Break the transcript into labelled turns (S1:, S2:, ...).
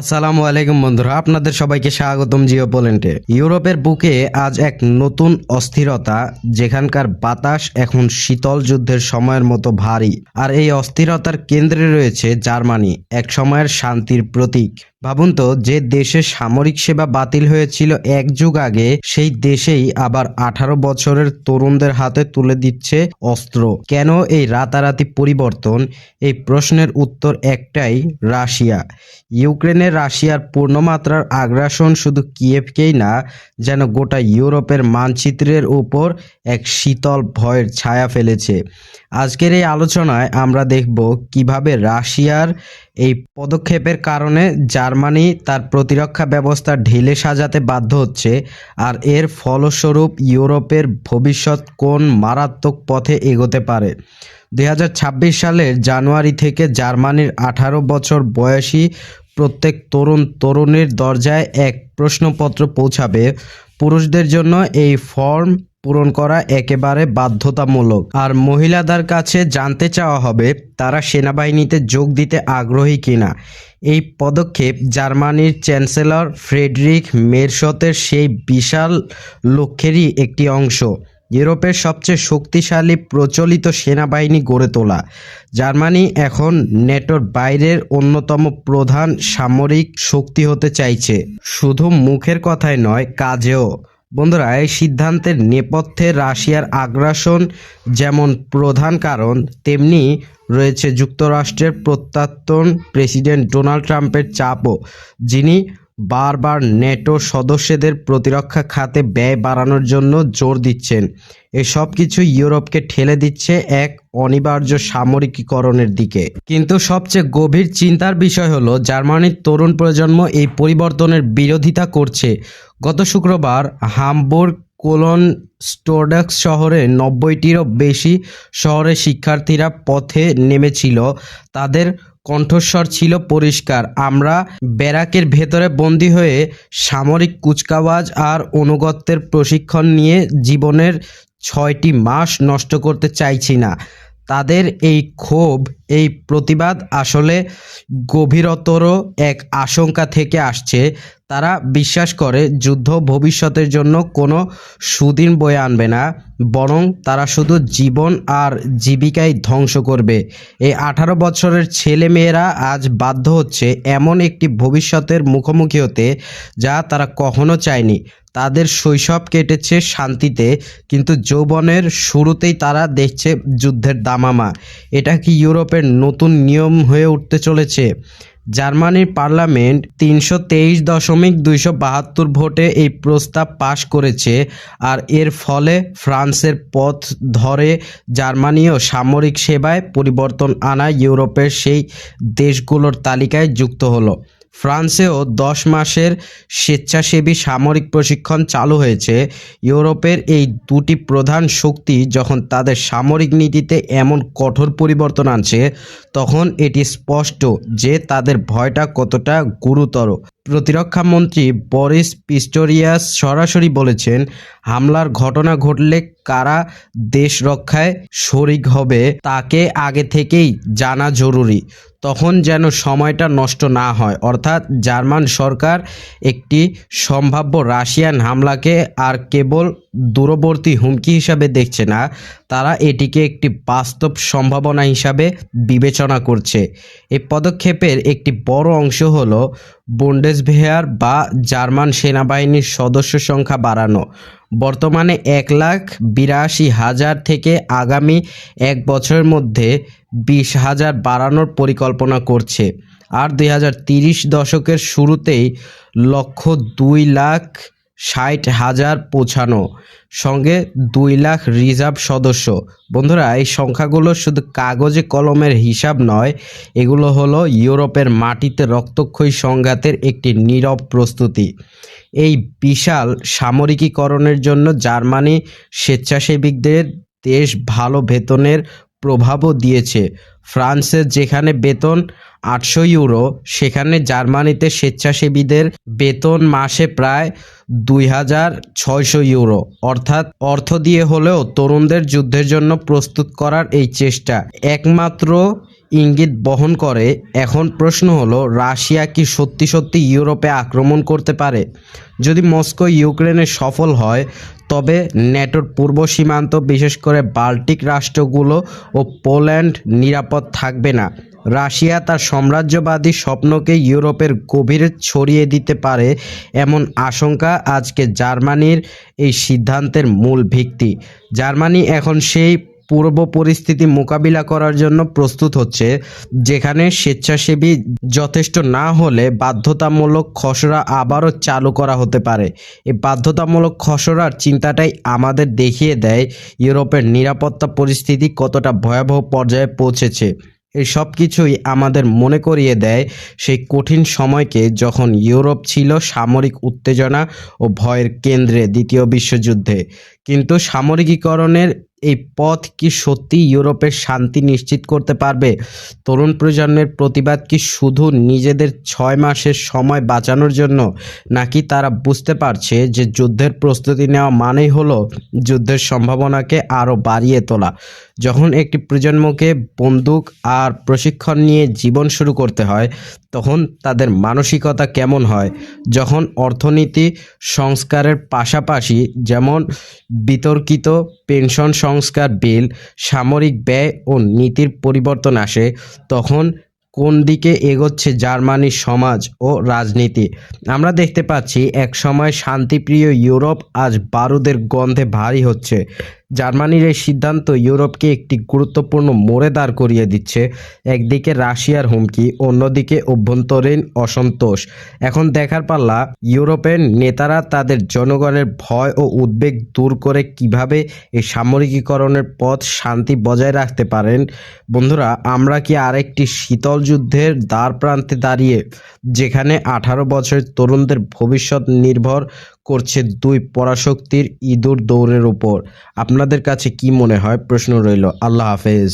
S1: আসসালামু আলাইকুম বন্ধুরা, আপনাদের সবাইকে স্বাগতম জিও পোল্যান্ডে। ইউরোপের বুকে আজ এক নতুন অস্থিরতা, যেখানকার বাতাস এখন শীতল যুদ্ধের সময়ের মতো ভারী। আর এই অস্থিরতার কেন্দ্রে রয়েছে জার্মানি, এক সময়ের শান্তির প্রতীক। ভাবুন তো, যে দেশে সামরিক সেবা বাতিল হয়েছিল এক যুগ আগে, সেই দেশেই আবার আঠারো বছরের তরুণদের হাতে তুলে দিচ্ছে অস্ত্র। কেন এই রাতারাতি পরিবর্তন? এই প্রশ্নের উত্তর একটাই, রাশিয়া। ইউক্রেনের রাশিয়ার পূর্ণমাত্রার আগ্রাসন শুধু কিয়েভকেই না, যেন গোটা ইউরোপের মানচিত্রের উপর এক শীতল ভয়ের ছায়া ফেলেছে। আজকের এই আলোচনায় আমরা দেখব কীভাবে রাশিয়ার এই পদক্ষেপের কারণে জার্মানি তার প্রতিরক্ষা ব্যবস্থা ঢেলে সাজাতে বাধ্য হচ্ছে আর এর ফলস্বরূপ ইউরোপের ভবিষ্যৎ কোন মারাত্মক পথে এগোতে পারে। দু হাজার ছাব্বিশ সালের জানুয়ারি থেকে জার্মানির আঠারো বছর বয়সী প্রত্যেক তরুণ তরুণীর দরজায় এক প্রশ্নপত্র পৌঁছাবে। পুরুষদের জন্য এই ফর্ম পূরণ করা একেবারে বাধ্যতামূলক। আর মহিলাদের কাছে জানতে চাওয়া হবে, তারা সেনাবাহিনীতে যোগ দিতে আগ্রহী কিনা। এই পদক্ষেপ জার্মানির চ্যান্সেলর ফ্রেডরিক মেরশতের সেই বিশাল লক্ষ্যেরই একটি অংশ। ইউরোপের সবচেয়ে শক্তিশালী প্রচলিত সেনাবাহিনী গড়ে তোলা। জার্মানি এখন নেটোর বাইরের অন্যতম প্রধান সামরিক শক্তি হতে চাইছে। শুধু মুখের কথাই নয়, কাজেও। বন্ধুরা, এই সিদ্ধান্তের নেপথ্যে রাশিয়ার আগ্রাসন যেমন প্রধান কারণ, তেমনি রয়েছে যুক্তরাষ্ট্রের প্রত্যাত্তন প্রেসিডেন্ট ডোনাল্ড ট্রাম্পের চাপও, যিনি বারবার নেটো সদস্যদের প্রতিরক্ষা খাতে ব্যয় বাড়ানোর জন্য জোর দিচ্ছেন। এসব কিছু ইউরোপকে ঠেলে দিচ্ছে এক অনিবার্য সামরিকীকরণের দিকে। কিন্তু সবচেয়ে গভীর চিন্তার বিষয় হলো, জার্মানির তরুণ প্রজন্ম এই পরিবর্তনের বিরোধিতা করছে। গত শুক্রবার হামবুর্গ কোলন স্টোডাক্স শহরে নব্বইটিরও বেশি শহরের শিক্ষার্থীরা পথে নেমেছিল। তাদের কণ্ঠস্বর ছিল পরিষ্কার। আমরা ব্যারাকের ভেতরে বন্দী হয়ে সামরিক কুচকাওয়াজ আর অনুগত্যের প্রশিক্ষণ নিয়ে জীবনের ছয়টি মাস নষ্ট করতে চাইছি না। তাদের এই ক্ষোভ, এই প্রতিবাদ আসলে গভীরতর এক আশঙ্কা থেকে আসছে। তারা বিশ্বাস করে যুদ্ধ ভবিষ্যতের জন্য কোনো সুদিন বয়ে আনবে না, বরং তারা শুধু জীবন আর জীবিকাই ধ্বংস করবে। এই আঠারো বছরের ছেলে মেয়েরা আজ বাধ্য হচ্ছে এমন একটি ভবিষ্যতের মুখোমুখি হতে যা তারা কখনো চায়নি। তাদের শৈশব কেটেছে শান্তিতে, কিন্তু যৌবনের শুরুতেই তারা দেখছে যুদ্ধের দামামা। এটা কি ইউরোপের নতুন নিয়ম হয়ে উঠতে চলেছে? জার্মানির পার্লামেন্ট তিনশো তেইশ দশমিক দুইশো বাহাত্তর ভোটে এই প্রস্তাব পাশ করেছে আর এর ফলে ফ্রান্সের পথ ধরে জার্মানিও সামরিক সেবায় পরিবর্তন আনা ইউরোপের সেই দেশগুলোর তালিকায় যুক্ত হলো। ফ্রান্সেও দশ মাসের স্বেচ্ছাসেবী সামরিক প্রশিক্ষণ চালু হয়েছে। ইউরোপের এই দুটি প্রধান শক্তি যখন তাদের সামরিক নীতিতে এমন কঠোর পরিবর্তন আনছে, তখন এটি স্পষ্ট যে তাদের ভয়টা কতটা গুরুতর। প্রতিরক্ষা মন্ত্রী বরিস পিস্টোরিয়াস সরাসরি বলেছেন, হামলার ঘটনা ঘটলে কারা দেশ রক্ষায় শরিক হবে তাকে আগে থেকেই জানা জরুরি, তখন যেন সময়টা নষ্ট না হয়। অর্থাৎ জার্মান সরকার একটি সম্ভাব্য রাশিয়ান হামলাকে আর কেবল দূরবর্তী হুমকি হিসাবে দেখছে না, তারা এটিকে একটি বাস্তব সম্ভাবনা হিসাবে বিবেচনা করছে। এই পদক্ষেপের একটি বড় অংশ হল বুন্ডেসভেয়ার বা জার্মান সেনাবাহিনীর সদস্য সংখ্যা বাড়ানো। বর্তমানে এক লাখ বিরাশি হাজার থেকে আগামী এক বছরের মধ্যে বিশ হাজার বাড়ানোর পরিকল্পনা করছে। আর দুই হাজার তিরিশ দশকের শুরুতেই লক্ষ দুই লাখ ষাট হাজার পৌঁছানো। সঙ্গে দুই লাখ রিজার্ভ সদস্য। বন্ধুরা, এই সংখ্যাগুলো শুধু কাগজে কলমের হিসাব নয়, এগুলো হলো ইউরোপের মাটিতে রক্তক্ষয়ী সংঘাতের একটি নীরব প্রস্তুতি। এই বিশাল সামরিকীকরণের জন্য জার্মানি স্বেচ্ছাসেবিকদের দেশ ভালো বেতনের প্রভাবও দিয়েছে। ফ্রান্সের যেখানে বেতন আটশো ইউরো। সেখানে জার্মানিতে স্বেচ্ছাসেবীদের বেতন মাসে প্রায় দুই হাজার ছয়শো ইউরো। অর্থাৎ অর্থ দিয়ে হলেও তরুণদের যুদ্ধের জন্য প্রস্তুত করার এই চেষ্টা একমাত্র ইঙ্গিত বহন করে। এখন প্রশ্ন হলো, রাশিয়া কি সত্যি সত্যি ইউরোপে আক্রমণ করতে পারে? যদি মস্কো ইউক্রেনে সফল হয়, তবে ন্যাটোর পূর্ব সীমান্ত, বিশেষ করে বাল্টিক রাষ্ট্রগুলো ও পোল্যান্ড নিরাপদ থাকবে না। রাশিয়া তার সাম্রাজ্যবাদী স্বপ্নকে ইউরোপের গভীরে ছড়িয়ে দিতে পারে এমন আশঙ্কা আজকে জার্মানির এই সিদ্ধান্তের মূল ভিত্তি। জার্মানি এখন সেই পূর্ব পরিস্থিতি মোকাবিলা করার জন্য প্রস্তুত হচ্ছে, যেখানে স্বেচ্ছাসেবী যথেষ্ট না হলে বাধ্যতামূলক খসড়া আবারও চালু করা হতে পারে। এই বাধ্যতামূলক খসড়ার চিন্তাটাই আমাদের দেখিয়ে দেয় ইউরোপের নিরাপত্তা পরিস্থিতি কতটা ভয়াবহ পর্যায়ে পৌঁছেছে। এই সব কিছুই আমাদের মনে করিয়ে দেয় সেই কঠিন সময়কে যখন ইউরোপ ছিল সামরিক উত্তেজনা ও ভয়ের কেন্দ্রে দ্বিতীয় বিশ্বযুদ্ধে। কিন্তু সামরিকীকরণের এই পথ কি সত্যি ইউরোপের শান্তি নিশ্চিত করতে পারবে? তরুণ প্রজন্মের প্রতিবাদ কি শুধু নিজেদের ছয় মাসের সময় বাঁচানোর জন্য, নাকি তারা বুঝতে পারছে যে যুদ্ধের প্রস্তুতি নেওয়া মানেই হলো যুদ্ধের সম্ভাবনাকে আরও বাড়িয়ে তোলা? যখন একটি প্রজন্মকে বন্দুক আর প্রশিক্ষণ নিয়ে জীবন শুরু করতে হয়, তখন তাদের মানসিকতা কেমন হয়? যখন অর্থনীতি সংস্কারের পাশাপাশি যেমন বিতর্কিত পেনশন সংস্কার বিল, সামরিক ব্যয় ও নীতির পরিবর্তন আসে, তখন কোন দিকে এগোচ্ছে জার্মানির সমাজ ও রাজনীতি? আমরা দেখতে পাচ্ছি এক সময় শান্তিপ্রিয় ইউরোপ আজ বারুদের গন্ধে ভারী হচ্ছে। জার্মানির এই সিদ্ধান্ত ইউরোপকে একটি গুরুত্বপূর্ণ মোড়ে দাঁড় করিয়ে দিচ্ছে। একদিকে রাশিয়ার হুমকি, অন্যদিকে অভ্যন্তরীণ অসন্তোষ। এখন দেখার পাল্লা, ইউরোপের নেতারা তাদের জনগণের ভয় ও উদ্বেগ দূর করে কীভাবে এই সামরিকীকরণের পথ শান্তি বজায় রাখতে পারেন? বন্ধুরা, আমরা কি আরেকটি শীতল যুদ্ধের দ্বার প্রান্তে দাঁড়িয়ে, যেখানে আঠারো বছরের তরুণদের ভবিষ্যৎ নির্ভর করছে দুই পরাশক্তির ইঁদুর দৌড়ের উপর। আপনাদের কাছে কি মনে হয়? প্রশ্ন রইল। আল্লাহ হাফেজ।